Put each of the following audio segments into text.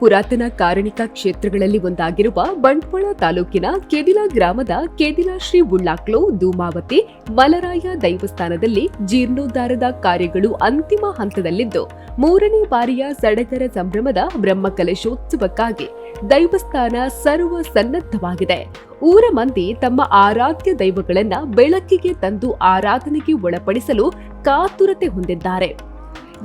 ಪುರಾತನ ಕಾರಣಿಕ ಕ್ಷೇತ್ರಗಳಲ್ಲಿ ಒಂದಾಗಿರುವ ಬಂಟ್ವಾಳ ತಾಲೂಕಿನ ಕೆದಿಲ ಗ್ರಾಮದ ಕೆದಿಲ ಶ್ರೀ ಉಳ್ಳಾಕ್ಲು, ಧೂಮಾವತಿ, ಮಲರಾಯ ದೈವಸ್ಥಾನದಲ್ಲಿ ಜೀರ್ಣೋದ್ಧಾರದ ಕಾರ್ಯಗಳು ಅಂತಿಮ ಹಂತದಲ್ಲಿದ್ದು, ಮೂರನೇ ಬಾರಿಯ ಸಡಗರ ಸಂಭ್ರಮದ ಬ್ರಹ್ಮಕಲಶೋತ್ಸವಕ್ಕಾಗಿ ದೈವಸ್ಥಾನ ಸರ್ವ ಸನ್ನದ್ಧವಾಗಿದೆ ಊರ ಮಂದಿ ತಮ್ಮ ಆರಾಧ್ಯ ದೈವಗಳನ್ನ ಬೆಳಕಿಗೆ ತಂದು ಆರಾಧನೆಗೆ ಒಳಪಡಿಸಲು ಕಾತುರತೆ ಹೊಂದಿದ್ದಾರೆ.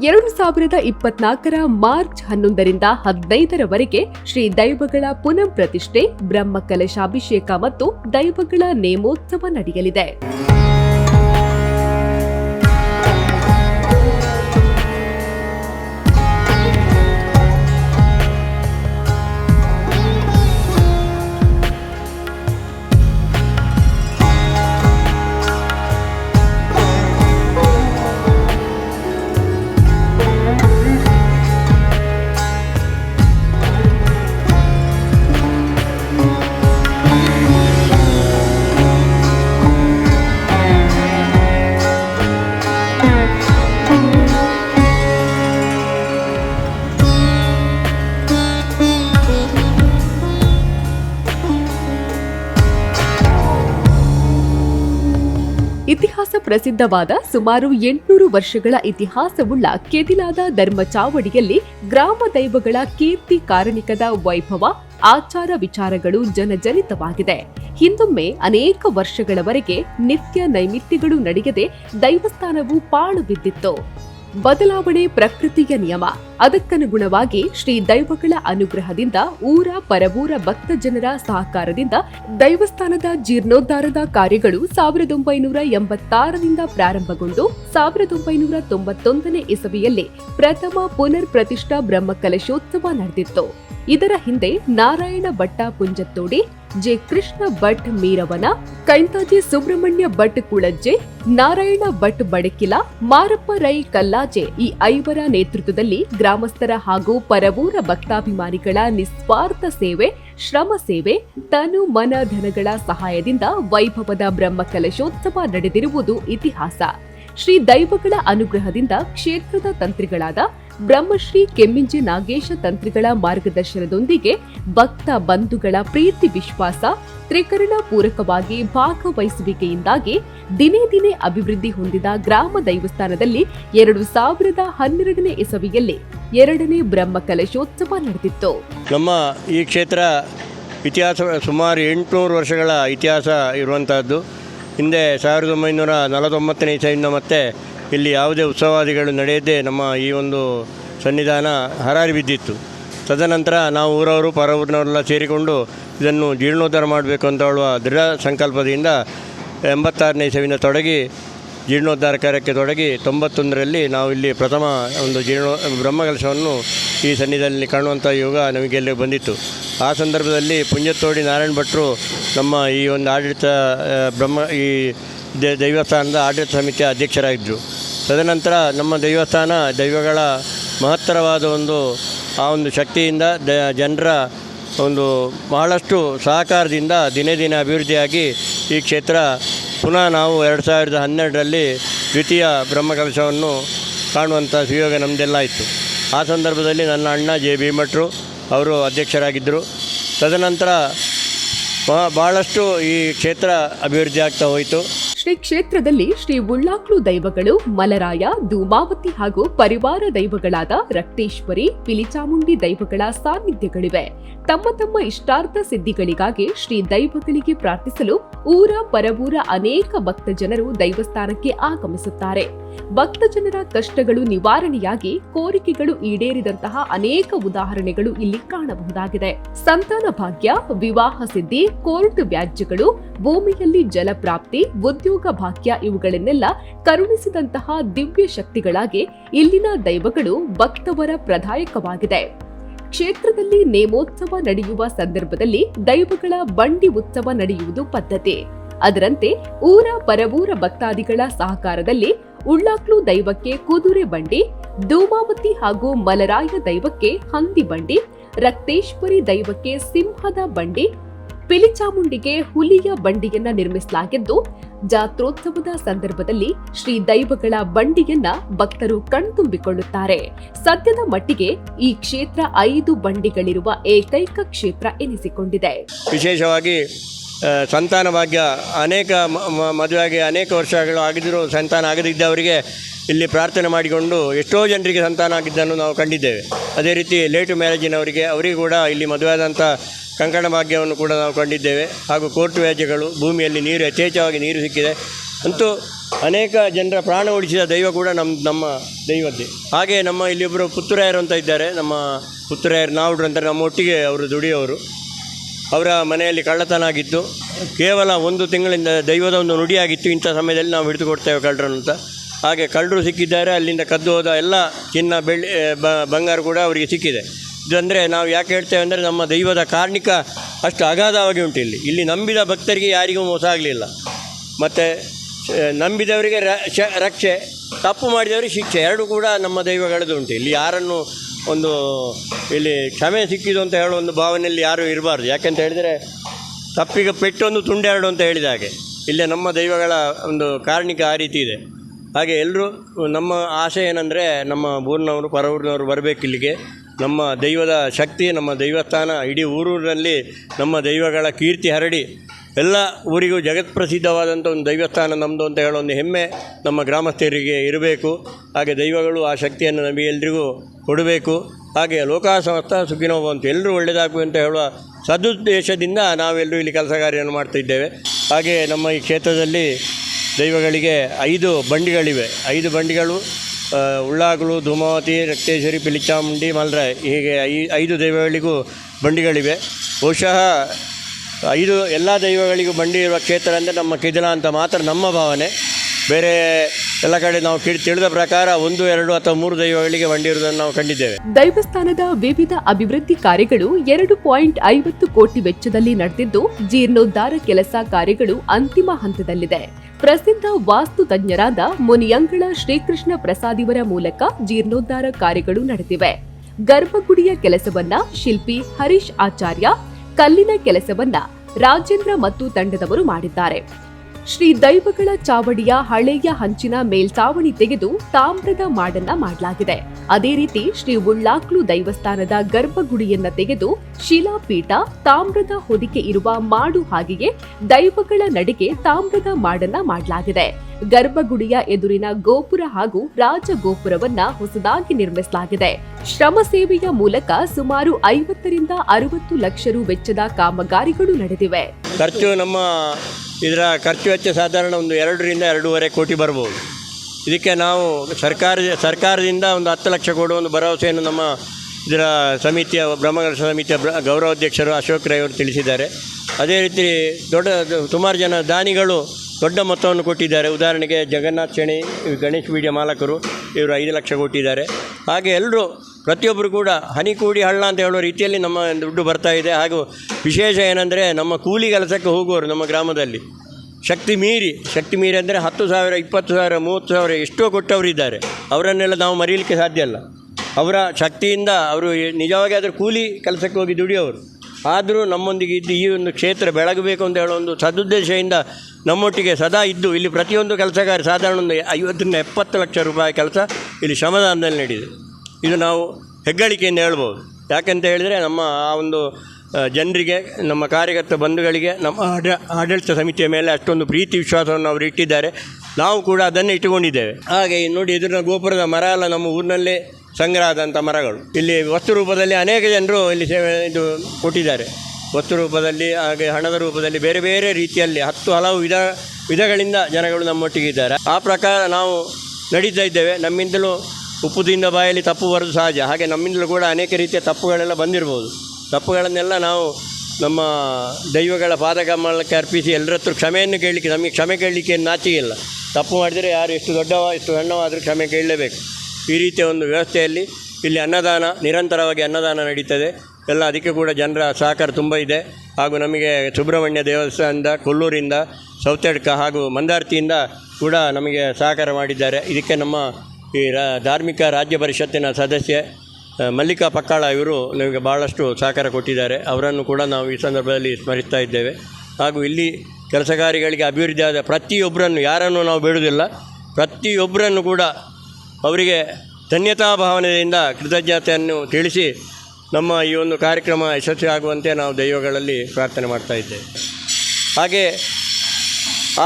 ಎರಡು ಸಾವಿರದ ಇಪ್ಪತ್ನಾಲ್ಕರ ಮಾರ್ಚ್ ಹನ್ನೊಂದರಿಂದ ಹದಿನೈದರವರೆಗೆ ಶ್ರೀ ದೈವಗಳ ಪುನಃ ಪ್ರತಿಷ್ಠೆ ಬ್ರಹ್ಮ ಕಲಶಾಭಿಷೇಕ ಮತ್ತು ದೈವಗಳ ನೇಮೋತ್ಸವ ನಡೆಯಲಿದೆ. ಪ್ರಸಿದ್ಧವಾದ ಸುಮಾರು ಎಂಟುನೂರು ವರ್ಷಗಳ ಇತಿಹಾಸವುಳ್ಳ ಕೆದಿಲಾದ ಧರ್ಮ ಚಾವಡಿಯಲ್ಲಿ ಗ್ರಾಮ ದೈವಗಳ ಕೀರ್ತಿ ಕಾರಣಿಕದ ವೈಭವ, ಆಚಾರ ವಿಚಾರಗಳು ಜನಜನಿತವಾಗಿದೆ. ಹಿಂದೊಮ್ಮೆ ಅನೇಕ ವರ್ಷಗಳವರೆಗೆ ನಿತ್ಯ ನೈಮಿತ್ಯಗಳು ನಡೆಯದೆ ದೈವಸ್ಥಾನವು ಪಾಳು ಬಿದ್ದಿತ್ತು. ಬದಲಾವಣೆ ಪ್ರಕೃತಿಯ ನಿಯಮ. ಅದಕ್ಕನುಗುಣವಾಗಿ ಶ್ರೀ ದೈವಗಳ ಅನುಗ್ರಹದಿಂದ ಊರ ಪರವೂರ ಭಕ್ತ ಜನರ ಸಹಕಾರದಿಂದ ದೈವಸ್ಥಾನದ ಜೀರ್ಣೋದ್ಧಾರದ ಕಾರ್ಯಗಳು ಸಾವಿರದ ಒಂಬೈನೂರ ಎಂಬತ್ತಾರರಿಂದ ಪ್ರಾರಂಭಗೊಂಡು ಸಾವಿರದ ಒಂಬೈನೂರ ತೊಂಬತ್ತೊಂದನೇ ಇಸವಿಯಲ್ಲಿ ಪ್ರಥಮ ಪುನರ್ ಪ್ರತಿಷ್ಠಾ ಬ್ರಹ್ಮಕಲಶೋತ್ಸವ ನಡೆದಿತ್ತು. ಇದರ ಹಿಂದೆ ನಾರಾಯಣ ಭಟ್ಟ ಪುಂಜತ್ತೋಡಿ, ಜೆ ಕೃಷ್ಣ ಭಟ್ ಮೀರವನ, ಕೈಂತಾಜಿ ಸುಬ್ರಹ್ಮಣ್ಯ ಭಟ್ ಕುಳಜ್ಜೆ, ನಾರಾಯಣ ಭಟ್ ಬಡಕಿಲ, ಮಾರಪ್ಪ ರೈ ಕಲ್ಲಾಜೆ ಈ ಐವರ ನೇತೃತ್ವದಲ್ಲಿ ಗ್ರಾಮಸ್ಥರ ಹಾಗೂ ಪರವೂರ ಭಕ್ತಾಭಿಮಾನಿಗಳ ನಿಸ್ವಾರ್ಥ ಸೇವೆ, ಶ್ರಮ ಸೇವೆ, ತನು ಮನ ಧನಗಳ ಸಹಾಯದಿಂದ ವೈಭವದ ಬ್ರಹ್ಮ ಕಲಶೋತ್ಸವ ನಡೆದಿರುವುದು ಇತಿಹಾಸ. ಶ್ರೀ ದೈವಗಳ ಅನುಗ್ರಹದಿಂದ ಕ್ಷೇತ್ರದ ತಂತ್ರಿಗಳಾದ ಬ್ರಹ್ಮಶ್ರೀ ಕೆಮ್ಮಿಂಜಿ ನಾಗೇಶ ತಂತ್ರಿಗಳ ಮಾರ್ಗದರ್ಶನದೊಂದಿಗೆ ಭಕ್ತ ಬಂಧುಗಳ ಪ್ರೀತಿ ವಿಶ್ವಾಸ ತ್ರಿಕರಣ ಪೂರಕವಾಗಿ ಭಾಗವಹಿಸುವಿಕೆಯಿಂದಾಗಿ ದಿನೇ ದಿನೇ ಅಭಿವೃದ್ಧಿ ಹೊಂದಿದ ಗ್ರಾಮ ದೈವಸ್ಥಾನದಲ್ಲಿ ಎರಡು ಸಾವಿರದ ಹನ್ನೆರಡನೇ ಇಸವಿಯಲ್ಲಿ ಎರಡನೇ ಬ್ರಹ್ಮ ಕಲಶೋತ್ಸವ ನಡೆದಿತ್ತು. ನಮ್ಮ ಈ ಕ್ಷೇತ್ರ ಇತಿಹಾಸ ಸುಮಾರು ಎಂಟುನೂರು ವರ್ಷಗಳ ಇತಿಹಾಸ ಇರುವಂತಹದ್ದು. ಹಿಂದೆ ಸಾವಿರದ ಒಂಬೈನೂರ ನಲವತ್ತೊಂಬತ್ತನೇ ಇಸವಿಯಿಂದ ಮತ್ತೆ ಇಲ್ಲಿ ಯಾವುದೇ ಉತ್ಸವಾದಿಗಳು ನಡೆಯದೆ ನಮ್ಮ ಈ ಒಂದು ಸನ್ನಿಧಾನ ಹರಾರಿ ಬಿದ್ದಿತ್ತು. ತದನಂತರ ನಾವು ಊರವರು, ಪರವೂರಿನವರೆಲ್ಲ ಸೇರಿಕೊಂಡು ಇದನ್ನು ಜೀರ್ಣೋದ್ಧಾರ ಮಾಡಬೇಕು ಅಂತ ಹೇಳುವ ದೃಢ ಸಂಕಲ್ಪದಿಂದ ಎಂಬತ್ತಾರನೇ ಇಸವಿನ ತೊಡಗಿ, ಜೀರ್ಣೋದ್ಧಾರ ಕಾರ್ಯಕ್ಕೆ ತೊಡಗಿ ತೊಂಬತ್ತೊಂದರಲ್ಲಿ ನಾವು ಇಲ್ಲಿ ಪ್ರಥಮ ಒಂದು ಜೀರ್ಣೋ, ಬ್ರಹ್ಮಕಲಶವನ್ನು ಈ ಸನ್ನಿಧಾನದಲ್ಲಿ ಕಾಣುವಂಥ ಯೋಗ ನಮಗೆ ಇಲ್ಲಿ ಬಂದಿತ್ತು. ಆ ಸಂದರ್ಭದಲ್ಲಿ ಪುಂಜತ್ತೋಡಿ ನಾರಾಯಣ ಭಟ್ರು ನಮ್ಮ ಈ ಒಂದು ಆಡಳಿತ ಬ್ರಹ್ಮ, ಈ ದೈವಸ್ಥಾನದ ಆಡಳಿತ ಸಮಿತಿಯ ಅಧ್ಯಕ್ಷರಾಗಿದ್ದರು ತದನಂತರ ನಮ್ಮ ದೈವಸ್ಥಾನ ದೈವಗಳ ಮಹತ್ತರವಾದ ಒಂದು, ಆ ಒಂದು ಶಕ್ತಿಯಿಂದ ದ ಜನರ ಒಂದು ಬಹಳಷ್ಟು ಸಹಕಾರದಿಂದ ದಿನೇ ದಿನ ಅಭಿವೃದ್ಧಿಯಾಗಿ ಈ ಕ್ಷೇತ್ರ ಪುನಃ ನಾವು ಎರಡು ಸಾವಿರದ ಹನ್ನೆರಡರಲ್ಲಿ ದ್ವಿತೀಯ ಬ್ರಹ್ಮಕಲಶವನ್ನು ಕಾಣುವಂಥ ಸುಯೋಗ ನಮ್ಮದೆಲ್ಲ ಇತ್ತು. ಆ ಸಂದರ್ಭದಲ್ಲಿ ನನ್ನ ಅಣ್ಣ ಜೆ. ಭೀಮಠರು ಅವರು ಅಧ್ಯಕ್ಷರಾಗಿದ್ದರು. ತದನಂತರ ಬಹ- ಬಹಳಷ್ಟು ಈ ಕ್ಷೇತ್ರ ಅಭಿವೃದ್ಧಿ ಆಗ್ತಾ ಹೋಯಿತು. ಶ್ರೀ ಕ್ಷೇತ್ರದಲ್ಲಿ ಶ್ರೀ ಉಳ್ಳಾಕ್ಲು ದೈವಗಳು, ಮಲರಾಯ, ಧೂಮಾವತಿ ಹಾಗೂ ಪರಿವಾರ ದೈವಗಳಾದ ರಕ್ತೇಶ್ವರಿ, ಪಿಲಿಚಾಮುಂಡಿ ದೈವಗಳ ಸಾನ್ನಿಧ್ಯಗಳಿವೆ. ತಮ್ಮ ತಮ್ಮ ಇಷ್ಟಾರ್ಥ ಸಿದ್ಧಿಗಳಿಗಾಗಿ ಶ್ರೀ ದೈವಗಳಿಗೆ ಪ್ರಾರ್ಥಿಸಲು ಊರ, ಪರವೂರ ಅನೇಕ ಭಕ್ತ ಜನರು ದೈವಸ್ಥಾನಕ್ಕೆ ಆಗಮಿಸುತ್ತಾರೆ. ಭಕ್ತ ಜನರ ಕಷ್ಟಗಳು ನಿವಾರಣೆಯಾಗಿ ಕೋರಿಕೆಗಳು ಈಡೇರಿದಂತಹ ಅನೇಕ ಉದಾಹರಣೆಗಳು ಇಲ್ಲಿ ಕಾಣಬಹುದಾಗಿದೆ. ಸಂತಾನ ಭಾಗ್ಯ, ವಿವಾಹ ಸಿದ್ಧಿ, ಕೋರ್ಟ್ ವ್ಯಾಜ್ಯಗಳು, ಭೂಮಿಯಲ್ಲಿ ಜಲಪ್ರಾಪ್ತಿ ಉದ್ಯೋಗ ಭಾಗ್ಯ ಇವುಗಳನ್ನೆಲ್ಲ ಕರುಣಿಸಿದಂತಹ ದಿವ್ಯ ಶಕ್ತಿಗಳಾಗಿ ಇಲ್ಲಿನ ದೈವಗಳು ಭಕ್ತವರ ಪ್ರದಾಯಕವಾಗಿದೆ. ಕ್ಷೇತ್ರದಲ್ಲಿ ನೇಮೋತ್ಸವ ನಡೆಯುವ ಸಂದರ್ಭದಲ್ಲಿ ದೈವಗಳ ಬಂಡಿ ಉತ್ಸವ ನಡೆಯುವುದು ಪದ್ಧತಿ. ಅದರಂತೆ ಊರ, ಪರವೂರ ಭಕ್ತಾದಿಗಳ ಸಹಕಾರದಲ್ಲಿ ಉಳ್ಳಾಕ್ಲು ದೈವಕ್ಕೆ ಕುದುರೆ ಬಂಡಿ, ಧೂಮಾವತಿ ಹಾಗೂ ಮಲರಾಯ ದೈವಕ್ಕೆ ಹಂದಿ ಬಂಡಿ, ರಕ್ತೇಶ್ವರಿ ದೈವಕ್ಕೆ ಸಿಂಹದ ಬಂಡಿ, ಪಿಲಿಚಾಮುಂಡಿಗೆ ಹುಲಿಯ ಬಂಡಿಯನ್ನ ನಿರ್ಮಿಸಲಾಗಿದ್ದು, ಜಾತ್ರೋತ್ಸವದ ಸಂದರ್ಭದಲ್ಲಿ ಶ್ರೀ ದೈವಗಳ ಬಂಡಿಯನ್ನ ಭಕ್ತರು ಕಣ್ತುಂಬಿಕೊಳ್ಳುತ್ತಾರೆ. ಸದ್ಯದ ಮಟ್ಟಿಗೆ ಈ ಕ್ಷೇತ್ರ ಐದು ಬಂಡಿಗಳಿರುವ ಏಕೈಕ ಕ್ಷೇತ್ರ ಎನಿಸಿಕೊಂಡಿದೆ. ವಿಶೇಷವಾಗಿ ಸಂತಾನ ಭಾಗ್ಯ ಅನೇಕ ಮದುವೆಯಾಗಿ ಅನೇಕ ವರ್ಷಗಳು ಆಗಿದ್ದರೂ ಸಂತಾನ ಆಗದಿದ್ದವರಿಗೆ ಇಲ್ಲಿ ಪ್ರಾರ್ಥನೆ ಮಾಡಿಕೊಂಡು ಎಷ್ಟೋ ಜನರಿಗೆ ಸಂತಾನ ಆಗಿದ್ದನ್ನು ನಾವು ಕಂಡಿದ್ದೇವೆ. ಅದೇ ರೀತಿ ಲೇಟು ಮ್ಯಾರೇಜಿನವರಿಗೆ ಅವರಿಗೂ ಕೂಡ ಇಲ್ಲಿ ಮದುವೆಯಾದಂಥ ಕಂಕಣ ಭಾಗ್ಯವನ್ನು ಕೂಡ ನಾವು ಕಂಡಿದ್ದೇವೆ. ಹಾಗೂ ಕೋರ್ಟ್ ವ್ಯಾಜ್ಯಗಳು, ಭೂಮಿಯಲ್ಲಿ ನೀರು ಯಥೇಚ್ಛವಾಗಿ ನೀರು ಸಿಕ್ಕಿದೆ. ಅಂತೂ ಅನೇಕ ಜನರ ಪ್ರಾಣ ಉಳಿಸಿದ ದೈವ ಕೂಡ ನಮ್ಮ ನಮ್ಮ ದೈವದ್ದೆ. ಹಾಗೆ ನಮ್ಮ ಇಲ್ಲಿಬ್ಬರು ಪುತ್ತೂರಾಯರು ಅಂತ ಇದ್ದಾರೆ. ನಮ್ಮ ಪುತ್ತೂರಾಯರು ನಾವುಡ್ರು ಅಂತಾರೆ ನಮ್ಮ ಒಟ್ಟಿಗೆ ಅವರು ದುಡಿಯೋರು. ಅವರ ಮನೆಯಲ್ಲಿ ಕಳ್ಳತನ ಆಗಿತ್ತು ಕೇವಲ ಒಂದು ತಿಂಗಳಿಂದ ದೈವದ ಒಂದು ನುಡಿಯಾಗಿತ್ತು. ಇಂಥ ಸಮಯದಲ್ಲಿ ನಾವು ಹಿಡಿದು ಕೊಡ್ತೇವೆ ಕಳ್ಳರನ್ನು ಅಂತ. ಹಾಗೆ ಕಳ್ಳರು ಸಿಕ್ಕಿದ್ದಾರೆ, ಅಲ್ಲಿಂದ ಕದ್ದು ಹೋದ ಎಲ್ಲ ಚಿನ್ನ, ಬೆಳ್ಳಿ ಬಂಗಾರ ಕೂಡ ಅವರಿಗೆ ಸಿಕ್ಕಿದೆ. ಇದಂದರೆ ನಾವು ಯಾಕೆ ಹೇಳ್ತೇವೆ ಅಂದರೆ ನಮ್ಮ ದೈವದ ಕಾರ್ಣಿಕ ಅಷ್ಟು ಅಗಾಧವಾಗಿ ಉಂಟು ಇಲ್ಲಿ. ಇಲ್ಲಿ ನಂಬಿದ ಭಕ್ತರಿಗೆ ಯಾರಿಗೂ ಮೋಸ ಆಗಲಿಲ್ಲ. ಮತ್ತು ನಂಬಿದವರಿಗೆ ರಕ್ಷೆ, ತಪ್ಪು ಮಾಡಿದವರಿಗೆ ಶಿಕ್ಷೆ, ಎರಡೂ ಕೂಡ ನಮ್ಮ ದೈವಗಳದ್ದು ಉಂಟು. ಇಲ್ಲಿ ಯಾರನ್ನು ಒಂದು ಇಲ್ಲಿ ಕ್ಷಮೆ ಸಿಕ್ಕಿದು ಅಂತ ಹೇಳೋ ಒಂದು ಭಾವನೆಯಲ್ಲಿ ಯಾರೂ ಇರಬಾರ್ದು. ಯಾಕೆಂತ ಹೇಳಿದರೆ ತಪ್ಪಿಗೆ ಪೆಟ್ಟೊಂದು ತುಂಡೆರಡು ಅಂತ ಹೇಳಿದ ಹಾಗೆ. ಇಲ್ಲೇ ನಮ್ಮ ದೈವಗಳ ಒಂದು ಕಾರಣಿಕ ಆ ರೀತಿ ಇದೆ. ಹಾಗೆ ಎಲ್ಲರೂ ನಮ್ಮ ಆಸೆ ಏನಂದರೆ ನಮ್ಮ ಊರಿನವರು, ಪರವೂರಿನವರು ಬರಬೇಕು ಇಲ್ಲಿಗೆ. ನಮ್ಮ ದೈವದ ಶಕ್ತಿ, ನಮ್ಮ ದೈವಸ್ಥಾನ ಇಡೀ ಊರೂರಿನಲ್ಲಿ ನಮ್ಮ ದೈವಗಳ ಕೀರ್ತಿ ಹರಡಿ ಎಲ್ಲ ಊರಿಗೂ ಜಗತ್ಪ್ರಸಿದ್ಧವಾದಂಥ ಒಂದು ದೈವಸ್ಥಾನ ನಮ್ಮದು ಅಂತ ಹೇಳೋ ಒಂದು ಹೆಮ್ಮೆ ನಮ್ಮ ಗ್ರಾಮಸ್ಥರಿಗೆ ಇರಬೇಕು. ಹಾಗೆ ದೈವಗಳು ಆ ಶಕ್ತಿಯನ್ನು ನಮಗೆ ಎಲ್ರಿಗೂ ಕೊಡಬೇಕು. ಹಾಗೆ ಲೋಕಾಸಮಸ್ತ ಸುಖಿನೋ ಅಂತ ಎಲ್ಲರೂ ಒಳ್ಳೆಯದಾಗಬೇಕು ಅಂತ ಹೇಳುವ ಸದುದ್ದೇಶದಿಂದ ನಾವೆಲ್ಲರೂ ಇಲ್ಲಿ ಕೆಲಸ ಕಾರ್ಯವನ್ನು ಮಾಡ್ತಿದ್ದೇವೆ. ಹಾಗೆ ನಮ್ಮ ಈ ಕ್ಷೇತ್ರದಲ್ಲಿ ದೈವಗಳಿಗೆ ಐದು ಬಂಡಿಗಳಿವೆ. ಐದು ಬಂಡಿಗಳು ಉಳ್ಳಾಗಲು, ಧೂಮಾವತಿ, ರಕ್ತೇಶ್ವರಿ, ಪಿಲಿಚಾಮುಂಡಿ ಮಲ್ರಾಯ್ ಹೀಗೆ ಐ, ಐದು ದೈವಗಳಿಗೂ ಬಂಡಿಗಳಿವೆ. ಬಹುಶಃ ಐದು ಎಲ್ಲ ದೈವಗಳಿಗೂ ಬಂಡಿ ಇರುವ ಕ್ಷೇತ್ರ ಅಂದರೆ ನಮ್ಮ ಕಿದಿಲ ಅಂತ ಮಾತ್ರ ನಮ್ಮ ಭಾವನೆ. ಬೇರೆ ಎಲ್ಲ ಕಡೆ ನಾವು ತಿಳಿದ ಪ್ರಕಾರ ಒಂದು, ಎರಡು ಅಥವಾ ಮೂರು ದೈವಗಳಿಗೆ ಬಂದಿರುವುದನ್ನು ನಾವು ಕಂಡಿದ್ದೇವೆ. ದೈವಸ್ಥಾನದ ವಿವಿಧ ಅಭಿವೃದ್ಧಿ ಕಾರ್ಯಗಳು ಎರಡು ಪಾಯಿಂಟ್ ಐವತ್ತು ಕೋಟಿ ವೆಚ್ಚದಲ್ಲಿ ನಡೆದಿದ್ದು, ಜೀರ್ಣೋದ್ಧಾರ ಕೆಲಸ ಕಾರ್ಯಗಳು ಅಂತಿಮ ಹಂತದಲ್ಲಿದೆ. ಪ್ರಸಿದ್ಧ ವಾಸ್ತು ತಜ್ಞರಾದ ಮುನಿಯಂಗಳ ಶ್ರೀಕೃಷ್ಣ ಪ್ರಸಾದಿವರ ಮೂಲಕ ಜೀರ್ಣೋದ್ಧಾರ ಕಾರ್ಯಗಳು ನಡೆದಿವೆ. ಗರ್ಭಗುಡಿಯ ಕೆಲಸವನ್ನ ಶಿಲ್ಪಿ ಹರೀಶ್ ಆಚಾರ್ಯ, ಕಲ್ಲಿನ ಕೆಲಸವನ್ನ ರಾಜೇಂದ್ರ ಮತ್ತು ತಂಡದವರು ಮಾಡಿದ್ದಾರೆ. ಶ್ರೀ ದೈವಗಳ ಚಾವಡಿಯ ಹಳೆಯ ಹಂಚಿನ ಮೇಲ್ಚಾವಣಿ ತೆಗೆದು ತಾಮ್ರದ ಮಾಡನ್ನ ಮಾಡಲಾಗಿದೆ. ಅದೇ ರೀತಿ ಶ್ರೀ ಉಳ್ಳಾಕ್ಲು ದೈವಸ್ಥಾನದ ಗರ್ಭಗುಡಿಯನ್ನ ತೆಗೆದು ಶಿಲಾಪೀಠ, ತಾಮ್ರದ ಹೊದಿಕೆ ಇರುವ ಮಾಡು ಹಾಗೆಯೇ ದೈವಗಳ ನಡಿಗೆ ತಾಮ್ರದ ಮಾಡನ್ನ ಮಾಡಲಾಗಿದೆ. ಗರ್ಭಗುಡಿಯ ಎದುರಿನ ಗೋಪುರ ಹಾಗೂ ರಾಜಗೋಪುರವನ್ನ ಹೊಸದಾಗಿ ನಿರ್ಮಿಸಲಾಗಿದೆ. ಶ್ರಮ ಸೇವೆಯ ಮೂಲಕ ಸುಮಾರು ಐವತ್ತರಿಂದ ಅರವತ್ತು ಲಕ್ಷ ರು ವೆಚ್ಚದ ಕಾಮಗಾರಿಗಳು ನಡೆದಿವೆ. ಖರ್ಚು ನಮ್ಮ ಇದರ ಖರ್ಚು ವೆಚ್ಚ ಸಾಧಾರಣ ಒಂದು ಎರಡರಿಂದ ಎರಡೂವರೆ ಕೋಟಿ ಬರ್ಬೋದು. ಇದಕ್ಕೆ ನಾವು ಸರ್ಕಾರ ಸರ್ಕಾರದಿಂದ ಒಂದು ಹತ್ತು ಲಕ್ಷ ಕೊಡುವ ಒಂದು ಭರವಸೆಯನ್ನು ನಮ್ಮ ಇದರ ಸಮಿತಿಯ ಬ್ರಹ್ಮಕಲಶ ಸಮಿತಿಯ ಗೌರವಾಧ್ಯಕ್ಷರು ಅಶೋಕ್ ರೈ ಅವರು ತಿಳಿಸಿದ್ದಾರೆ. ಅದೇ ರೀತಿ ದೊಡ್ಡ ಸುಮಾರು ಜನ ದಾನಿಗಳು ದೊಡ್ಡ ಮೊತ್ತವನ್ನು ಕೊಟ್ಟಿದ್ದಾರೆ. ಉದಾಹರಣೆಗೆ ಜಗನ್ನಾಥ್ ಶೆಣಿ, ಗಣೇಶ್ ಬೀಡಿಯ ಮಾಲಕರು ಇವರು ಐದು ಲಕ್ಷ ಕೊಟ್ಟಿದ್ದಾರೆ. ಹಾಗೆ ಎಲ್ಲರೂ, ಪ್ರತಿಯೊಬ್ಬರು ಕೂಡ ಹನಿ ಕೂಡಿ ಹಳ್ಳ ಅಂತ ಹೇಳೋ ರೀತಿಯಲ್ಲಿ ನಮ್ಮ ದುಡ್ಡು ಬರ್ತಾ ಇದೆ. ಹಾಗೂ ವಿಶೇಷ ಏನಂದರೆ ನಮ್ಮ ಕೂಲಿ ಕೆಲಸಕ್ಕೆ ಹೋಗುವವರು ನಮ್ಮ ಗ್ರಾಮದಲ್ಲಿ. ಶಕ್ತಿ ಮೀರಿ ಶಕ್ತಿ ಮೀರಿ ಅಂದರೆ ಹತ್ತು ಸಾವಿರ, ಇಪ್ಪತ್ತು ಸಾವಿರ, ಮೂವತ್ತು ಸಾವಿರ ಎಷ್ಟೋ ಕೊಟ್ಟವರಿದ್ದಾರೆ. ಅವರನ್ನೆಲ್ಲ ನಾವು ಮರೀಲಿಕ್ಕೆ ಸಾಧ್ಯ ಅಲ್ಲ. ಅವರ ಶಕ್ತಿಯಿಂದ ಅವರು ನಿಜವಾಗಿ ಅದರ ಕೂಲಿ ಕೆಲಸಕ್ಕೆ ಹೋಗಿ ದುಡಿಯೋರು. ಆದರೂ ನಮ್ಮೊಂದಿಗೆ ಇದ್ದು ಈ ಒಂದು ಕ್ಷೇತ್ರ ಬೆಳಗಬೇಕು ಅಂತ ಹೇಳೋ ಒಂದು ಸದುದ್ದೇಶದಿಂದ ನಮ್ಮೊಟ್ಟಿಗೆ ಸದಾ ಇದ್ದು ಇಲ್ಲಿ ಪ್ರತಿಯೊಂದು ಕೆಲಸಗಾರ ಸಾಧಾರಣ ಒಂದು ಐವತ್ತರಿಂದ ಎಪ್ಪತ್ತು ಲಕ್ಷ ರೂಪಾಯಿ ಕೆಲಸ ಇಲ್ಲಿ ಶ್ರಮದಾನದಲ್ಲಿ ನಡೆಯಿದೆ ಇದು ನಾವು ಹೆಗ್ಗಳಿಕೆಯಿಂದ ಹೇಳ್ಬೋದು. ಯಾಕೆಂತ ಹೇಳಿದರೆ ನಮ್ಮ ಆ ಒಂದು ಜನರಿಗೆ, ನಮ್ಮ ಕಾರ್ಯಕರ್ತ ಬಂಧುಗಳಿಗೆ, ನಮ್ಮ ಆಡ, ಆಡಳಿತ ಸಮಿತಿಯ ಮೇಲೆ ಅಷ್ಟೊಂದು ಪ್ರೀತಿ ವಿಶ್ವಾಸವನ್ನು ಅವರು ಇಟ್ಟಿದ್ದಾರೆ. ನಾವು ಕೂಡ ಅದನ್ನೇ ಇಟ್ಟುಕೊಂಡಿದ್ದೇವೆ. ಹಾಗೆ ನೋಡಿ ಎದುರಿನ ಗೋಪುರದ ಮರ ಎಲ್ಲ ನಮ್ಮ ಊರಿನಲ್ಲೇ ಸಂಗ್ರಹ ಆದಂಥ ಮರಗಳು. ಇಲ್ಲಿ ವಸ್ತು ರೂಪದಲ್ಲಿ ಅನೇಕ ಜನರು ಇಲ್ಲಿ ಸೇವೆ, ಇದು ಕೊಟ್ಟಿದ್ದಾರೆ. ವಸ್ತು ರೂಪದಲ್ಲಿ, ಹಾಗೆ ಹಣದ ರೂಪದಲ್ಲಿ ಬೇರೆ ಬೇರೆ ರೀತಿಯಲ್ಲಿ ಹತ್ತು ಹಲವು ವಿಧ, ವಿಧಗಳಿಂದ ಜನಗಳು ನಮ್ಮೊಟ್ಟಿಗಿದ್ದಾರೆ. ಆ ಪ್ರಕಾರ ನಾವು ನಡೀತಾ ಇದ್ದೇವೆ. ನಮ್ಮಿಂದಲೂ ಉಪ್ಪುದಿಂದ ಬಾಯಲ್ಲಿ ತಪ್ಪು ಬರೋದು ಸಹಜ. ಹಾಗೆ ನಮ್ಮಿಂದಲೂ ಕೂಡ ಅನೇಕ ರೀತಿಯ ತಪ್ಪುಗಳೆಲ್ಲ ಬಂದಿರ್ಬೋದು. ತಪ್ಪುಗಳನ್ನೆಲ್ಲ ನಾವು ನಮ್ಮ ದೈವಗಳ ಪಾದಕಮಲಕ್ಕೆ ಅರ್ಪಿಸಿ ಎಲ್ಲರ ಹತ್ರ ಕ್ಷಮೆಯನ್ನು ಕೇಳಲಿಕ್ಕೆ, ನಮಗೆ ಕ್ಷಮೆ ಕೇಳಲಿಕ್ಕೆ ನಾಚಿಕೆ ಇಲ್ಲ ತಪ್ಪು ಮಾಡಿದರೆ ಯಾರು ಎಷ್ಟು ದೊಡ್ಡವ, ಎಷ್ಟು ಸಣ್ಣವಾದರೂ ಕ್ಷಮೆ ಕೇಳಲೇಬೇಕು. ಈ ರೀತಿಯ ಒಂದು ವ್ಯವಸ್ಥೆಯಲ್ಲಿ ಇಲ್ಲಿ ಅನ್ನದಾನ, ನಿರಂತರವಾಗಿ ಅನ್ನದಾನ ನಡೀತದೆ. ಎಲ್ಲ ಅದಕ್ಕೆ ಕೂಡ ಜನರ ಸಹಕಾರ ತುಂಬ ಇದೆ. ಹಾಗೂ ನಮಗೆ ಸುಬ್ರಹ್ಮಣ್ಯ ದೇವಸ್ಥಾನದ ಕೊಲ್ಲೂರಿಂದ ಸೌತೆಡ್ಕ ಹಾಗೂ ಮಂದಾರ್ತಿಯಿಂದ ಕೂಡ ನಮಗೆ ಸಹಕಾರ ಮಾಡಿದ್ದಾರೆ. ಇದಕ್ಕೆ ನಮ್ಮ ಈ ರಾ, ಧಾರ್ಮಿಕ ರಾಜ್ಯ ಪರಿಷತ್ತಿನ ಸದಸ್ಯೆ ಮಲ್ಲಿಕಾ ಪಕ್ಕಾಳ ಇವರು ನಮಗೆ ಭಾಳಷ್ಟು ಸಹಕಾರ ಕೊಟ್ಟಿದ್ದಾರೆ. ಅವರನ್ನು ಕೂಡ ನಾವು ಈ ಸಂದರ್ಭದಲ್ಲಿ ಸ್ಮರಿಸ್ತಾ ಇದ್ದೇವೆ. ಹಾಗೂ ಇಲ್ಲಿ ಕೆಲಸಗಾರಿಗಳಿಗೆ ಅಭಿವೃದ್ಧಿ ಆದ ಪ್ರತಿಯೊಬ್ಬರನ್ನು ಯಾರನ್ನು ನಾವು ಬಿಡುವುದಿಲ್ಲ. ಪ್ರತಿಯೊಬ್ಬರನ್ನು ಕೂಡ ಅವರಿಗೆ ಧನ್ಯತಾ ಭಾವನೆಯಿಂದ ಕೃತಜ್ಞತೆಯನ್ನು ತಿಳಿಸಿ ನಮ್ಮ ಈ ಒಂದು ಕಾರ್ಯಕ್ರಮ ಯಶಸ್ವಿ ಆಗುವಂತೆ ನಾವು ದೈವಗಳಲ್ಲಿ ಪ್ರಾರ್ಥನೆ ಮಾಡ್ತಾ ಹಾಗೆ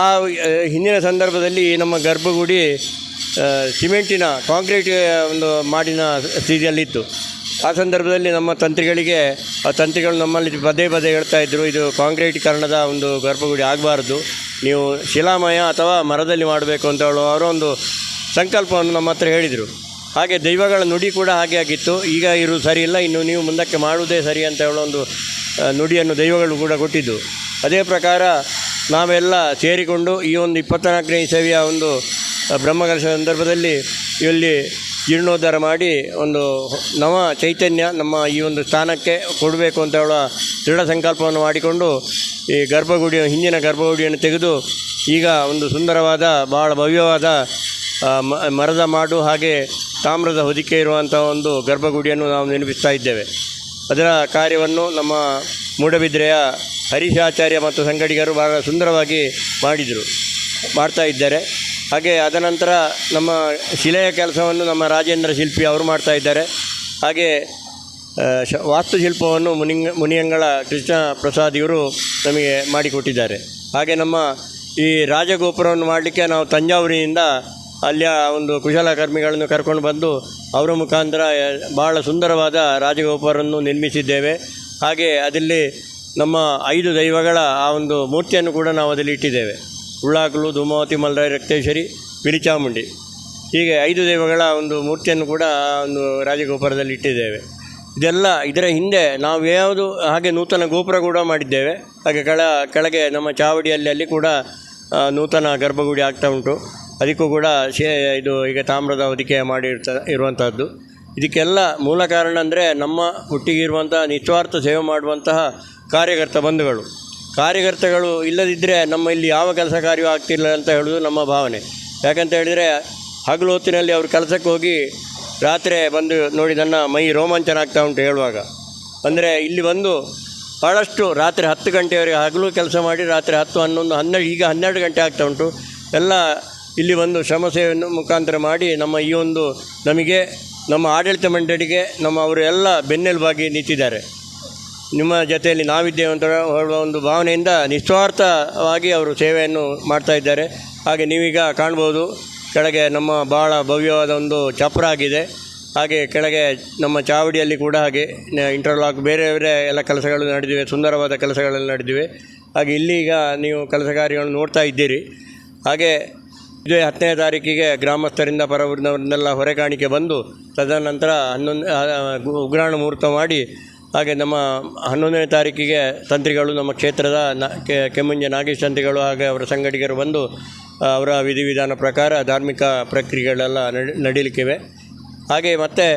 ಆ ಹಿಂದಿನ ಸಂದರ್ಭದಲ್ಲಿ ನಮ್ಮ ಗರ್ಭಗುಡಿ ಸಿಮೆಂಟಿನ, ಕಾಂಕ್ರೀಟ್ ಒಂದು ಮಾಡಿನ ಸ್ಥಿತಿಯಲ್ಲಿತ್ತು ಆ ಸಂದರ್ಭದಲ್ಲಿ ನಮ್ಮ ತಂತ್ರಿಗಳಿಗೆ, ಆ ತಂತ್ರಿಗಳು ನಮ್ಮಲ್ಲಿ ಪದೇ ಪದೇ ಹೇಳ್ತಾ ಇದ್ದರು ಇದು ಕಾಂಕ್ರೀಟೀಕರಣದ ಒಂದು ಗರ್ಭಗುಡಿ ಆಗಬಾರ್ದು, ನೀವು ಶಿಲಾಮಯ ಅಥವಾ ಮರದಲ್ಲಿ ಮಾಡಬೇಕು ಅಂತ ಹೇಳುವ ಅವರ ಒಂದು ಸಂಕಲ್ಪವನ್ನು ನಮ್ಮ ಹತ್ರ ಹೇಳಿದರು. ಹಾಗೆ ದೈವಗಳ ನುಡಿ ಕೂಡ ಹಾಗೆ ಆಗಿತ್ತು. ಈಗ ಇರು ಸರಿ ಇಲ್ಲ, ಇನ್ನು ನೀವು ಮುಂದಕ್ಕೆ ಮಾಡುವುದೇ ಸರಿ ಅಂತ ಹೇಳೋ ಒಂದು ನುಡಿಯನ್ನು ದೈವಗಳು ಕೂಡ ಕೊಟ್ಟಿದ್ದು. ಅದೇ ಪ್ರಕಾರ ನಾವೆಲ್ಲ ಸೇರಿಕೊಂಡು ಈ ಒಂದು ಇಪ್ಪತ್ತನಾಲ್ಕನೇ ಇಸವಿಯ ಒಂದು ಬ್ರಹ್ಮಕಲಶ ಸಂದರ್ಭದಲ್ಲಿ ಇಲ್ಲಿ ಜೀರ್ಣೋದ್ಧಾರ ಮಾಡಿ ಒಂದು ನವ ಚೈತನ್ಯ ನಮ್ಮ ಈ ಒಂದು ಸ್ಥಾನಕ್ಕೆ ಕೊಡಬೇಕು ಅಂತ ಹೇಳುವ ದೃಢ ಸಂಕಲ್ಪವನ್ನು ಮಾಡಿಕೊಂಡು ಈ ಗರ್ಭಗುಡಿಯ ಹಿಂದಿನ ಗರ್ಭಗುಡಿಯನ್ನು ತೆಗೆದು ಈಗ ಒಂದು ಸುಂದರವಾದ ಭಾಳ ಭವ್ಯವಾದ ಮರದ ಮಾಡು ಹಾಗೆ ತಾಮ್ರದ ಹೊದಿಕೆ ಇರುವಂಥ ಒಂದು ಗರ್ಭಗುಡಿಯನ್ನು ನಾವು ನಿರ್ಮಿಸ್ತಾ ಇದ್ದೇವೆ. ಅದರ ಕಾರ್ಯವನ್ನು ನಮ್ಮ ಮೂಡಬಿದ್ರೆಯ ಹರೀಶಾಚಾರ್ಯ ಮತ್ತು ಸಂಗಡಿಗರು ಬಹಳ ಸುಂದರವಾಗಿ ಮಾಡಿದರು, ಮಾಡ್ತಾ ಇದ್ದಾರೆ. ಹಾಗೆ ಅದನಂತರ ನಮ್ಮ ಶಿಲೆಯ ಕೆಲಸವನ್ನು ನಮ್ಮ ರಾಜೇಂದ್ರ ಶಿಲ್ಪಿ ಅವರು ಮಾಡ್ತಾ ಇದ್ದಾರೆ. ಹಾಗೆ ಶ, ವಾಸ್ತುಶಿಲ್ಪವನ್ನು ಮುನಿಂಗ ಮುನಿಯಂಗಳ ಕೃಷ್ಣ ಪ್ರಸಾದ್ ಇವರು ನಮಗೆ ಮಾಡಿಕೊಟ್ಟಿದ್ದಾರೆ. ಹಾಗೆ ನಮ್ಮ ಈ ರಾಜಗೋಪುರವನ್ನು ಮಾಡಲಿಕ್ಕೆ ನಾವು ತಂಜಾವೂರಿನಿಂದ ಅಲ್ಲಿಯ ಒಂದು ಕುಶಲಕರ್ಮಿಗಳನ್ನು ಕರ್ಕೊಂಡು ಬಂದು ಅವರ ಮುಖಾಂತರ ಬಹಳ ಸುಂದರವಾದ ರಾಜಗೋಪುರವನ್ನು ನಿರ್ಮಿಸಿದ್ದೇವೆ. ಹಾಗೆ ಅದರಲ್ಲಿ ನಮ್ಮ ಐದು ದೈವಗಳ ಆ ಒಂದು ಮೂರ್ತಿಯನ್ನು ಕೂಡ ನಾವು ಅದರಲ್ಲಿ ಇಟ್ಟಿದ್ದೇವೆ. ಉಳ್ಳಾಕಲು ಧೂಮಾವತಿ, ಮಲ್ರಾಯ, ರಕ್ತೇಶ್ವರಿ, ಬಿಳಿಚಾಮುಂಡಿ. ಹೀಗೆ ಐದು ದೈವಗಳ ಒಂದು ಮೂರ್ತಿಯನ್ನು ಕೂಡ ಆ ಒಂದು ರಾಜಗೋಪುರದಲ್ಲಿ ಇಟ್ಟಿದ್ದೇವೆ. ಇದೆಲ್ಲ ಇದರ ಹಿಂದೆ ನಾವು ಯಾವುದು ಹಾಗೆ ನೂತನ ಗೋಪುರ ಕೂಡ ಮಾಡಿದ್ದೇವೆ. ಹಾಗೆ ಕೆಳ ಕೆಳಗೆ ನಮ್ಮ ಚಾವಡಿಯಲ್ಲಿ ಅಲ್ಲಿ ಕೂಡ ನೂತನ ಗರ್ಭಗುಡಿ ಆಗ್ತಾ ಉಂಟು. ಅದಕ್ಕೂ ಕೂಡ ಶೇ, ಇದು ಈಗ ತಾಮ್ರದ ಹೊದಿಕೆ ಮಾಡಿರ್ತ ಇರುವಂಥದ್ದು ಇದಕ್ಕೆಲ್ಲ ಮೂಲ ಕಾರಣ ಅಂದರೆ ನಮ್ಮ ಹುಟ್ಟಿಗಿರುವಂತಹ ನಿಸ್ವಾರ್ಥ ಸೇವೆ ಮಾಡುವಂತಹ ಕಾರ್ಯಕರ್ತ ಬಂಧುಗಳು. ಕಾರ್ಯಕರ್ತಗಳು ಇಲ್ಲದಿದ್ದರೆ ನಮ್ಮ ಇಲ್ಲಿ ಯಾವ ಕೆಲಸ ಕಾರ್ಯವೂ ಆಗ್ತಿಲ್ಲ ಅಂತ ಹೇಳೋದು ನಮ್ಮ ಭಾವನೆ. ಯಾಕಂತ ಹೇಳಿದರೆ ಹಗಲು ಹೊತ್ತಿನಲ್ಲಿ ಅವರು ಕೆಲಸಕ್ಕೆ ಹೋಗಿ ರಾತ್ರಿ ಬಂದು ನೋಡಿ ನನ್ನ ಮೈ ರೋಮಾಂಚನ ಆಗ್ತಾ ಉಂಟು ಹೇಳುವಾಗ. ಅಂದರೆ ಇಲ್ಲಿ ಬಂದು ಭಾಳಷ್ಟು ರಾತ್ರಿ ಹತ್ತು ಗಂಟೆಯವರೆಗೆ ಹಗಲು ಕೆಲಸ ಮಾಡಿ ರಾತ್ರಿ ಹತ್ತು ಹನ್ನೊಂದು, ಹನ್ನೆರಡು, ಈಗ ಹನ್ನೆರಡು ಗಂಟೆ ಆಗ್ತಾ ಉಂಟು. ಎಲ್ಲ ಇಲ್ಲಿ ಒಂದು ಶ್ರಮ ಸೇವೆಯನ್ನು ಮುಖಾಂತರ ಮಾಡಿ ನಮ್ಮ ಈ ಒಂದು ನಮಗೆ, ನಮ್ಮ ಆಡಳಿತ ಮಂಡಳಿಗೆ ನಮ್ಮ ಅವರು ಎಲ್ಲ ಬೆನ್ನೆಲುಬಾಗಿ ನಿಂತಿದ್ದಾರೆ. ನಿಮ್ಮ ಜೊತೆಯಲ್ಲಿ ನಾವಿದ್ದೇವೆ ಅಂತ ಹೇಳುವ ಒಂದು ಭಾವನೆಯಿಂದ ನಿಸ್ವಾರ್ಥವಾಗಿ ಅವರು ಸೇವೆಯನ್ನು ಮಾಡ್ತಾ ಇದ್ದಾರೆ. ಹಾಗೆ ನೀವೀಗ ಕಾಣ್ಬೋದು, ಕೆಳಗೆ ನಮ್ಮ ಭಾಳ ಭವ್ಯವಾದ ಒಂದು ಚಪ್ರ ಆಗಿದೆ. ಹಾಗೆ ಕೆಳಗೆ ನಮ್ಮ ಚಾವಡಿಯಲ್ಲಿ ಕೂಡ ಹಾಗೆ ಇಂಟರ್ಲಾಕ್ ಬೇರೆ ಬೇರೆ ಎಲ್ಲ ಕೆಲಸಗಳು ನಡೆದಿವೆ, ಸುಂದರವಾದ ಕೆಲಸಗಳೆಲ್ಲ ನಡೆದಿವೆ. ಹಾಗೆ ಇಲ್ಲಿ ಈಗ ನೀವು ಕೆಲಸ ಕಾರ್ಯಗಳನ್ನು ನೋಡ್ತಾ ಇದ್ದೀರಿ. ಹಾಗೆ ಇದೇ ಹತ್ತನೇ ತಾರೀಕಿಗೆ ಗ್ರಾಮಸ್ಥರಿಂದ ಪರವೂರಿನವರನ್ನೆಲ್ಲ ಹೊರೆಕಾಣಿಕೆ ಬಂದು ತದನಂತರ ಹನ್ನೊಂದು ಉಗ್ರಾಣ ಮುಹೂರ್ತ ಮಾಡಿ, ಹಾಗೆ ನಮ್ಮ ಹನ್ನೊಂದನೇ ತಾರೀಕಿಗೆ ತಂತ್ರಿಗಳು ನಮ್ಮ ಕ್ಷೇತ್ರದ ನ ನಾಗೇಶ್ ತಂತ್ರಿಗಳು ಹಾಗೆ ಅವರ ಸಂಘಟಿಗರು ಬಂದು ಅವರ ವಿಧಿವಿಧಾನ ಪ್ರಕಾರ ಧಾರ್ಮಿಕ ಪ್ರಕ್ರಿಯೆಗಳೆಲ್ಲ ನಡೆ ನಡೀಲಿಕ್ಕಿವೆ. ಹಾಗೆ ಮತ್ತೆ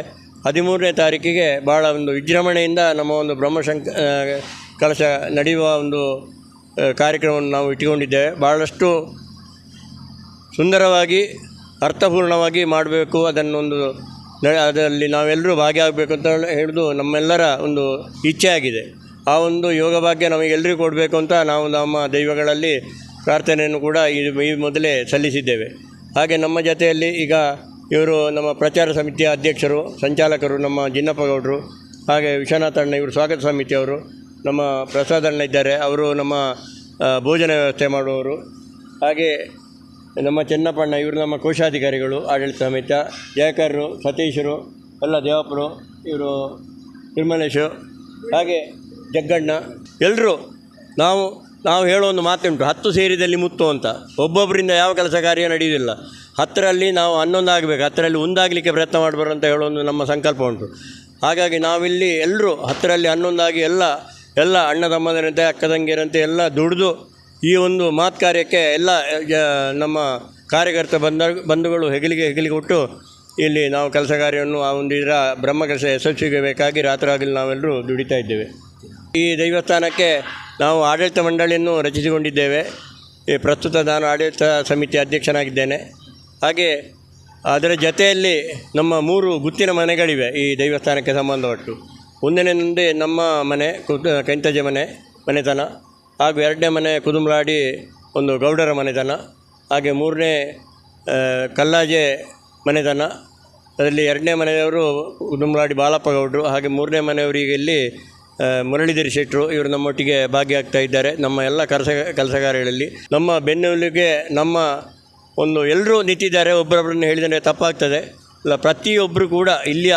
ಹದಿಮೂರನೇ ತಾರೀಕಿಗೆ ಭಾಳ ಒಂದು ವಿಜೃಂಭಣೆಯಿಂದ ನಮ್ಮ ಒಂದು ಬ್ರಹ್ಮಶಂಕ ಕಲಶ ನಡೆಯುವ ಒಂದು ಕಾರ್ಯಕ್ರಮವನ್ನು ನಾವು ಇಟ್ಟುಕೊಂಡಿದ್ದೇವೆ. ಭಾಳಷ್ಟು ಸುಂದರವಾಗಿ, ಅರ್ಥಪೂರ್ಣವಾಗಿ ಮಾಡಬೇಕು, ಅದನ್ನೊಂದು ಅದರಲ್ಲಿ ನಾವೆಲ್ಲರೂ ಭಾಗಿಯಾಗಬೇಕು ಅಂತ ಹೇಳಿದು ನಮ್ಮೆಲ್ಲರ ಒಂದು ಇಚ್ಛೆ ಆಗಿದೆ ಆ ಒಂದು ಯೋಗ ಭಾಗ್ಯ ನಮಗೆಲ್ಲರಿಗೂ ಕೊಡಬೇಕು ಅಂತ ನಾವು ನಮ್ಮ ದೈವಗಳಲ್ಲಿ ಪ್ರಾರ್ಥನೆಯನ್ನು ಕೂಡ ಈ ಈ ಮೊದಲೇ ಸಲ್ಲಿಸಿದ್ದೇವೆ. ಹಾಗೆ ನಮ್ಮ ಜೊತೆಯಲ್ಲಿ ಈಗ ಇವರು ನಮ್ಮ ಪ್ರಚಾರ ಸಮಿತಿಯ ಅಧ್ಯಕ್ಷರು, ಸಂಚಾಲಕರು ನಮ್ಮ ಜಿನ್ನಪ್ಪಗೌಡರು, ಹಾಗೆ ವಿಶ್ವನಾಥ ಅಣ್ಣ ಇವರು ಸ್ವಾಗತ ಸಮಿತಿಯವರು ನಮ್ಮ ಪ್ರಸಾದ ಅಣ್ಣ ಇದ್ದಾರೆ, ಅವರು ನಮ್ಮ ಭೋಜನ ವ್ಯವಸ್ಥೆ ಮಾಡುವವರು. ಹಾಗೆ ನಮ್ಮ ಚೆನ್ನಪ್ಪಣ್ಣ, ಇವರು ನಮ್ಮ ಕೋಶಾಧಿಕಾರಿಗಳು, ಆಡಳಿತ ಸಮಿತ, ಜಯಕರ್ರು, ಸತೀಶರು, ಎಲ್ಲ ದೇವಪ್ಪರು, ಇವರು ನಿರ್ಮಲೇಶು, ಹಾಗೆ ಜಗ್ಗಣ್ಣ. ಎಲ್ಲರೂ ನಾವು ನಾವು ಹೇಳೋ ಒಂದು ಮಾತುಂಟು, ಹತ್ತು ಸೇರಿದಲ್ಲಿ ಮುತ್ತು ಅಂತ. ಒಬ್ಬೊಬ್ಬರಿಂದ ಯಾವ ಕೆಲಸ ಕಾರ್ಯ ನಡೆಯುವುದಿಲ್ಲ. ಹತ್ತರಲ್ಲಿ ನಾವು ಹನ್ನೊಂದು ಆಗಬೇಕು ಹತ್ತರಲ್ಲಿ ಒಂದಾಗಲಿಕ್ಕೆ ಪ್ರಯತ್ನ ಮಾಡಬಾರ್ದು ಅಂತ ಹೇಳೋ ಒಂದು ನಮ್ಮ ಸಂಕಲ್ಪ ಉಂಟು. ಹಾಗಾಗಿ ನಾವಿಲ್ಲಿ ಎಲ್ಲರೂ ಹತ್ತರಲ್ಲಿ ಹನ್ನೊಂದಾಗಿ ಎಲ್ಲ ಎಲ್ಲ ಅಣ್ಣ ತಮ್ಮದರಂತೆ ಅಕ್ಕ ತಂಗಿಯರಂತೆ ಎಲ್ಲ ದುಡಿದು ಈ ಒಂದು ಮಾತು ಕಾರ್ಯಕ್ಕೆ ಎಲ್ಲ ನಮ್ಮ ಕಾರ್ಯಕರ್ತ ಬಂದ, ಬಂಧುಗಳು ಹೆಗಲಿಗೆ ಹೆಗಲಿಗೆ ಕೊಟ್ಟು ಇಲ್ಲಿ ನಾವು ಕೆಲಸ ಕಾರ್ಯವನ್ನು ಆ ಒಂದು ಇದರ ಬ್ರಹ್ಮ ಕೆಲಸ ಯಶಸ್ವಿಗೆ ಬೇಕಾಗಿ ರಾತ್ರಿ ನಾವೆಲ್ಲರೂ ದುಡಿತಾ ಇದ್ದೇವೆ. ಈ ದೈವಸ್ಥಾನಕ್ಕೆ ನಾವು ಆಡಳಿತ ಮಂಡಳಿಯನ್ನು ರಚಿಸಿಕೊಂಡಿದ್ದೇವೆ. ಈ ಪ್ರಸ್ತುತ ನಾನು ಆಡಳಿತ ಸಮಿತಿ ಅಧ್ಯಕ್ಷನಾಗಿದ್ದೇನೆ. ಹಾಗೆ ಅದರ ಜೊತೆಯಲ್ಲಿ ನಮ್ಮ ಮೂರು ಗುತ್ತಿನ ಮನೆಗಳಿವೆ ಈ ದೈವಸ್ಥಾನಕ್ಕೆ ಸಂಬಂಧಪಟ್ಟು. ಒಂದನೇನಂದೇ ನಮ್ಮ ಮನೆ ಕೈಂತಜೆ ಮನೆ, ಮನೆತನ. ಹಾಗೂ ಎರಡನೇ ಮನೆ ಕುದುಮಲಾಡಿ ಒಂದು ಗೌಡರ ಮನೆತನ, ಹಾಗೆ ಮೂರನೇ ಕಲ್ಲಾಜೆ ಮನೆತನ. ಅದರಲ್ಲಿ ಎರಡನೇ ಮನೆಯವರು ಕುದುಮಲಾಡಿ ಬಾಲಪ್ಪ ಗೌಡರು, ಹಾಗೆ ಮೂರನೇ ಮನೆಯವರಿಗೆ ಇಲ್ಲಿ ಮುರಳೀಧರ್ ಶೆಟ್ಟರು ಇವರು ನಮ್ಮೊಟ್ಟಿಗೆ ಭಾಗಿಯಾಗ್ತಾ ಇದ್ದಾರೆ ನಮ್ಮ ಎಲ್ಲ ಕೆಲಸ ಕೆಲಸಗಾರಗಳಲ್ಲಿ ನಮ್ಮ ಬೆನ್ನೆಲುಗೆ ನಮ್ಮ ಒಂದು ಎಲ್ಲರೂ ನಿಂತಿದ್ದಾರೆ. ಒಬ್ಬರೊಬ್ಬರನ್ನು ಹೇಳಿದರೆ ತಪ್ಪಾಗ್ತದೆ. ಇಲ್ಲ ಪ್ರತಿಯೊಬ್ಬರು ಕೂಡ ಇಲ್ಲಿಯ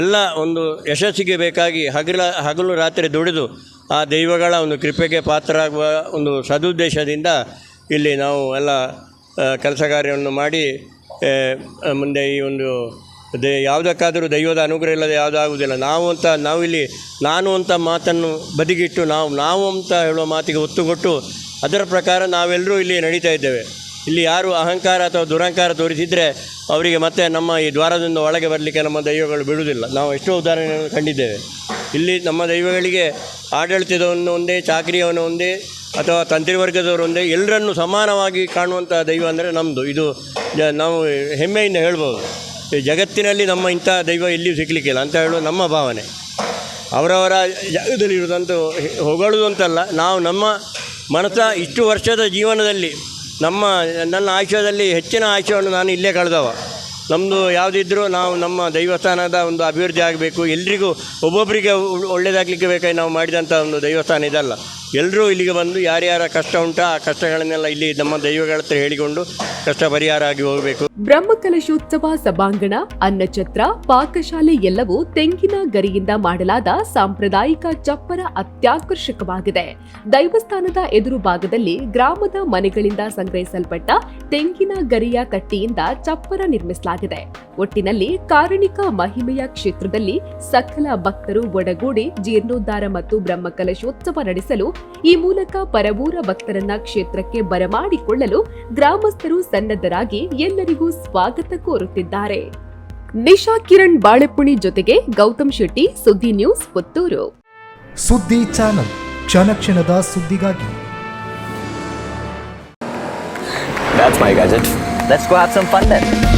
ಎಲ್ಲ ಒಂದು ಯಶಸ್ಸಿಗೆ ಬೇಕಾಗಿ ಹಗಲ, ಹಗಲು ರಾತ್ರಿ ದುಡಿದು ಆ ದೈವಗಳ ಒಂದು ಕೃಪೆಗೆ ಪಾತ್ರರಾಗುವ ಒಂದು ಸದುದ್ದೇಶದಿಂದ ಇಲ್ಲಿ ನಾವು ಎಲ್ಲ ಕೆಲಸ ಕಾರ್ಯವನ್ನು ಮಾಡಿ ಮುಂದೆ ಈ ಒಂದು ದೇ, ಯಾವುದಕ್ಕಾದರೂ ದೈವದ ಅನುಗ್ರಹ ಇಲ್ಲದೆ ಯಾವುದೂ ಆಗುವುದಿಲ್ಲ ನಾವು ಅಂತ ನಾವಿಲ್ಲಿ ನಾನು ಅಂತ ಮಾತನ್ನು ಬದಿಗಿಟ್ಟು ನಾವು ನಾವು ಅಂತ ಹೇಳುವ ಮಾತಿಗೆ ಒತ್ತು ಕೊಟ್ಟು ಅದರ ಪ್ರಕಾರ ನಾವೆಲ್ಲರೂ ಇಲ್ಲಿ ನಡೀತಾ ಇದ್ದೇವೆ. ಇಲ್ಲಿ ಯಾರು ಅಹಂಕಾರ ಅಥವಾ ದುರಹಂಕಾರ ತೋರಿಸಿದರೆ ಅವರಿಗೆ ಮತ್ತೆ ನಮ್ಮ ಈ ದ್ವಾರದಿಂದ ಒಳಗೆ ಬರಲಿಕ್ಕೆ ನಮ್ಮ ದೈವಗಳು ಬಿಡುವುದಿಲ್ಲ. ನಾವು ಎಷ್ಟೋ ಉದಾಹರಣೆಗಳನ್ನು ಕಂಡಿದ್ದೇವೆ. ಇಲ್ಲಿ ನಮ್ಮ ದೈವಗಳಿಗೆ ಆಡಳಿತದವನು ಒಂದೇ ಚಾಕರಿಯವನು ಒಂದೇ, ಅಥವಾ ತಂತ್ರಿ ವರ್ಗದವರು ಒಂದೇ, ಎಲ್ಲರನ್ನು ಸಮಾನವಾಗಿ ಕಾಣುವಂಥ ದೈವ ಅಂದರೆ ನಮ್ಮದು ಇದು ನಾವು ಹೆಮ್ಮೆಯಿಂದ ಹೇಳ್ಬೋದು. ಜಗತ್ತಿನಲ್ಲಿ ನಮ್ಮ ಇಂಥ ದೈವ ಎಲ್ಲಿಯೂ ಸಿಗಲಿಕ್ಕಿಲ್ಲ ಅಂತ ಹೇಳುವ ನಮ್ಮ ಭಾವನೆ. ಅವರವರ ಜಾಗದಲ್ಲಿರುವುದಂತೂ ಹೊಗಳುವುದು ಅಂತಲ್ಲ ನಾವು ನಮ್ಮ ಮನಸ ಇಷ್ಟು ವರ್ಷದ ಜೀವನದಲ್ಲಿ, ನಮ್ಮ ನನ್ನ ಆಯುಷ್ಯದಲ್ಲಿ ಹೆಚ್ಚಿನ ಆಯುಷ್ಯವನ್ನು ನಾನು ಇಲ್ಲೇ ಕಳೆದವ. ನಮ್ಮದು ಯಾವುದಿದ್ರೂ ನಾವು ನಮ್ಮ ದೈವಸ್ಥಾನದ ಒಂದು ಅಭಿವೃದ್ಧಿ ಆಗಬೇಕು. ಎಲ್ರಿಗೂ ಒಬ್ಬೊಬ್ಬರಿಗೆ ಒಳ್ಳೆಯದಾಗಲಿಕ್ಕೆ ಬೇಕಾಗಿ ನಾವು ಮಾಡಿದಂಥ ಒಂದು ದೈವಸ್ಥಾನ ಇದಲ್ಲ. ಎಲ್ಲರೂ ಇಲ್ಲಿಗೆ ಬಂದು ಯಾರ್ಯಾರ ಕಷ್ಟ ಉಂಟು, ಆ ಕಷ್ಟಗಳನ್ನೆಲ್ಲ ಇಲ್ಲಿ ನಮ್ಮ ದೈವಗಳ ಹತ್ರ ಹೇಳಿಕೊಂಡು ಕಷ್ಟ ಪರಿಹಾರ ಆಗಿ ಹೋಗಬೇಕು. ಬ್ರಹ್ಮಕಲಶೋತ್ಸವ ಸಭಾಂಗಣ ಅನ್ನಛತ್ರ ಪಾಕಶಾಲೆ ಎಲ್ಲವೂ ತೆಂಗಿನ ಗರಿಯಿಂದ ಮಾಡಲಾದ ಸಾಂಪ್ರದಾಯಿಕ ಚಪ್ಪರ ಅತ್ಯಾಕರ್ಷಕವಾಗಿದೆ. ದೈವಸ್ಥಾನದ ಎದುರು ಭಾಗದಲ್ಲಿ ಗ್ರಾಮದ ಮನೆಗಳಿಂದ ಸಂಗ್ರಹಿಸಲ್ಪಟ್ಟ ತೆಂಗಿನ ಗರಿಯ ಕಟ್ಟಿಯಿಂದ ಚಪ್ಪರ ನಿರ್ಮಿಸಲಾಗಿದೆ. ಒಟ್ಟಿನಲ್ಲಿ ಕಾರಣಿಕ ಮಹಿಮೆಯ ಕ್ಷೇತ್ರದಲ್ಲಿ ಸಕಲ ಭಕ್ತರು ಒಡಗೂಡಿ ಜೀರ್ಣೋದ್ಧಾರ ಮತ್ತು ಬ್ರಹ್ಮಕಲಶೋತ್ಸವ ನಡೆಸಲು ಈ ಮೂಲಕ ಪರವೂರ ಭಕ್ತರನ್ನ ಕ್ಷೇತ್ರಕ್ಕೆ ಬರಮಾಡಿಕೊಳ್ಳಲು ಗ್ರಾಮಸ್ಥರು ಸನ್ನದ್ಧರಾಗಿ ಎಲ್ಲರಿಗೂ ಸ್ವಾಗತ ಕೋರುತ್ತಿದ್ದಾರೆ ನಿಶಾ ಕಿರಣ್ ಬಾಳೆಪುಣಿ ಜೊತೆಗೆ ಗೌತಮ್ ಶೆಟ್ಟಿ ಸುದ್ದಿ ನ್ಯೂಸ್ ಪುತ್ತೂರು ಸುದ್ದಿ ಚಾನಲ್ ಕ್ಷಣಕ್ಷಣದ ಸುದ್ದಿಗಾಗಿ That's my gadget. Let's go have some fun then.